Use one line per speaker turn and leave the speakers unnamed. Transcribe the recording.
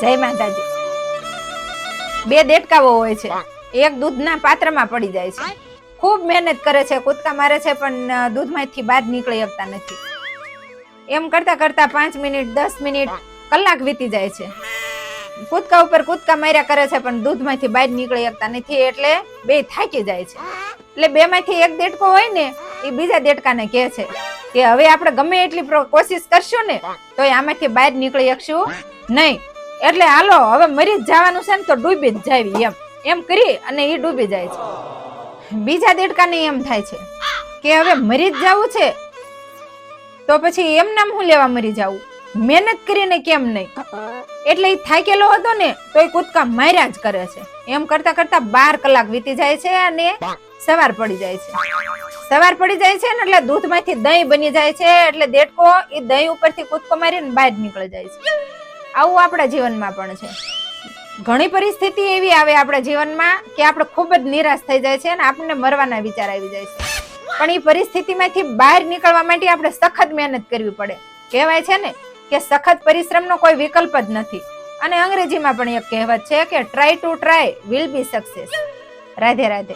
જય માતાજી. બે દેડકાઓ હોય છે. એક દૂધના પાત્રમાં પડી જાય છે. ખૂબ મહેનત કરે છે, કૂદકા મારે છે, પણ દૂધમાંથી બહાર નીકળી શકતા નથી. એમ કરતા કરતા પાંચ મિનિટ, દસ મિનિટ, કલાક વીતી જાય છે. કૂદકા ઉપર કૂદકા માર્યા કરે છે, પણ દૂધમાંથી બહાર નીકળી શકતા નથી, એટલે બે થાકી જાય છે. એટલે બે માંથી એક દેડકો હોય ને, એ બીજા દેડકાને કહે છે કે, હવે આપણે ગમે એટલી કોશિશ કરશું ને, તો આમાંથી બહાર નીકળી શકશું નહીં. એટલે હાલો, હવે મરી જવાનું છે ને તો ડૂબી જ જાવી એમ. એમ કરી અને એ ડૂબી જાય છે. બીજા દેડકાને એમ થાય છે કે હવે મરી જ જવું છે તો પછી એમ નામ હું લેવા મરી જાવું? મહેનત કરીને કેમ નહીં? એટલે એ થાકેલો હતો ને તો એ કૂદકા માર્યા જ કરે છે. એમ કરતા કરતા બાર કલાક વીતી જાય છે અને સવાર પડી જાય છે. સવાર પડી જાય છે ને એટલે દૂધમાંથી દહીં બની જાય છે. એટલે દેડકો એ દહીં ઉપરથી કૂદકો મારીને બહાર નીકળી જાય છે. આવું આપણા જીવનમાં પણ છે. ઘણી પરિસ્થિતિ એવી આવે આપણા જીવનમાં કે આપણે ખૂબ જ નિરાશ થઈ જાય છે અને આપણને મરવાના વિચાર આવી જાય છે. પણ એ પરિસ્થિતિમાંથી બહાર નીકળવા માટે આપણે સખત મહેનત કરવી પડે. કહેવાય છે ને કે સખત પરિશ્રમનો કોઈ વિકલ્પ જ નથી. અને અંગ્રેજીમાં પણ એક કહેવત છે કે try to try will be success Radhe Radhe.